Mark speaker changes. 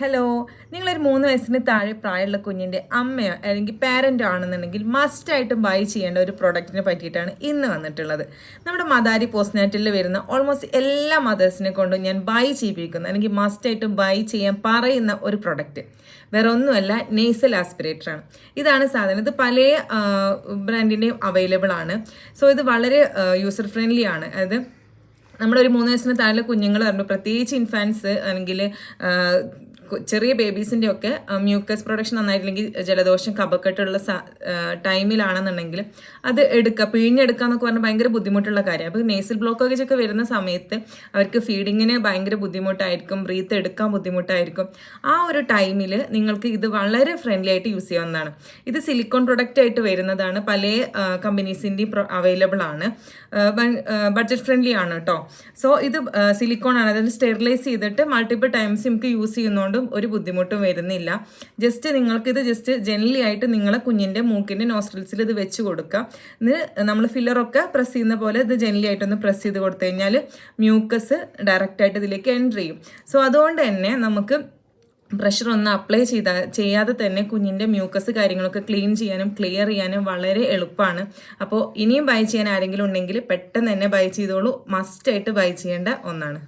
Speaker 1: Hello നിങ്ങളൊരു മൂന്ന് വയസ്സിന് താഴെ പ്രായമുള്ള കുഞ്ഞിന്റെ അമ്മയോ അല്ലെങ്കിൽ പാരന്റോ ആണെന്നുണ്ടെങ്കിൽ മസ്റ്റായിട്ടും ബൈ ചെയ്യേണ്ട ഒരു പ്രോഡക്റ്റിനെ പറ്റിയിട്ടാണ് ഇന്ന് വന്നിട്ടുള്ളത്. നമ്മുടെ മദാരി പോസ്റ്റ്നാറ്റിൽ വരുന്ന ഓൾമോസ്റ്റ് എല്ലാ മദേഴ്സിനെ കൊണ്ടും ഞാൻ ബൈ ചെയ്യിപ്പിക്കുന്ന. അല്ലെങ്കിൽ മസ്റ്റായിട്ടും ബൈ ചെയ്യാൻ പറയുന്ന ഒരു പ്രൊഡക്റ്റ് വേറെ ഒന്നുമല്ല നെയ്സൽ ആസ്പിറേറ്ററാണ് ഇതാണ് സാധനം. ഇത് പല ബ്രാൻഡിന്റെയും അവൈലബിൾ ആണ്. സോ ഇത് വളരെ യൂസർ ഫ്രണ്ട്ലി ആണ്. അതായത് നമ്മുടെ ഒരു മൂന്ന് വയസ്സിന് താഴെ കുഞ്ഞുങ്ങൾ പറഞ്ഞു പ്രത്യേകിച്ച് ഇൻഫാൻസ് അല്ലെങ്കിൽ ചെറിയ ബേബീസിന്റെ ഒക്കെ മ്യൂക്കസ് പ്രൊഡക്ഷൻ നന്നായിട്ടില്ലെങ്കിൽ ജലദോഷം കഫക്കെട്ടുള്ള ടൈമിലാണെന്നുണ്ടെങ്കിൽ അത് എടുക്കുക പിഴിഞ്ഞെടുക്കുക എന്നൊക്കെ പറഞ്ഞാൽ ഭയങ്കര ബുദ്ധിമുട്ടുള്ള കാര്യം. അപ്പോൾ നേസൽ ബ്ലോക്കേജ് ഒക്കെ വരുന്ന സമയത്ത് അവർക്ക് ഫീഡിങ്ങിന് ഭയങ്കര ബുദ്ധിമുട്ടായിരിക്കും ബ്രീത്ത് എടുക്കാൻ ബുദ്ധിമുട്ടായിരിക്കും. ആ ഒരു ടൈമിൽ നിങ്ങൾക്ക് ഇത് വളരെ ഫ്രണ്ട്ലി ആയിട്ട് യൂസ് ചെയ്യാവുന്നതാണ്. ഇത് സിലിക്കോൺ പ്രൊഡക്റ്റ് ആയിട്ട് വരുന്നതാണ്. പല കമ്പനീസിന്റെയും അവൈലബിൾ ആണ്. ബഡ്ജറ്റ് ഫ്രണ്ട്ലി ആണ് കേട്ടോ സോ ഇത് സിലിക്കോൺ ആണ്. അതായത് സ്റ്റെറിലൈസ് ചെയ്തിട്ട് മൾട്ടിപ്പിൾ ടൈംസ് നമുക്ക് യൂസ് ചെയ്യുന്നതുകൊണ്ടും ഒരു ബുദ്ധിമുട്ടും വരുന്നില്ല. ജസ്റ്റ് നിങ്ങൾക്കിത് ജസ്റ്റ് ജനലി ആയിട്ട് നിങ്ങളെ കുഞ്ഞിന്റെ മൂക്കിന്റെ നോസ്ട്രിൽസിൽ ഇത് വെച്ച് കൊടുക്കുക ഇത് നമ്മൾ ഫില്ലറൊക്കെ പ്രസ് ചെയ്യുന്ന പോലെ ഇത് ജനലി ആയിട്ടൊന്ന് പ്രസ് ചെയ്ത് കൊടുത്തു കഴിഞ്ഞാൽ മ്യൂക്കസ് ഡയറക്റ്റായിട്ട് ഇതിലേക്ക് എന്റർ ചെയ്യും. സോ അതുകൊണ്ട് തന്നെ നമുക്ക് പ്രഷർ ഒന്ന് അപ്ലൈ ചെയ്താൽ ചെയ്യാതെ തന്നെ കുഞ്ഞിന്റെ മ്യൂക്കസ് കാര്യങ്ങളൊക്കെ ക്ലീൻ ചെയ്യാനും ക്ലിയർ ചെയ്യാനും വളരെ എളുപ്പമാണ്. അപ്പോൾ ഇനിയും ബൈ ചെയ്യാൻ ആരെങ്കിലും ഉണ്ടെങ്കിൽ പെട്ടെന്ന് തന്നെ ബൈ ചെയ്തോളൂ. മസ്റ്റായിട്ട് ബൈ ചെയ്യേണ്ട ഒന്നാണ്.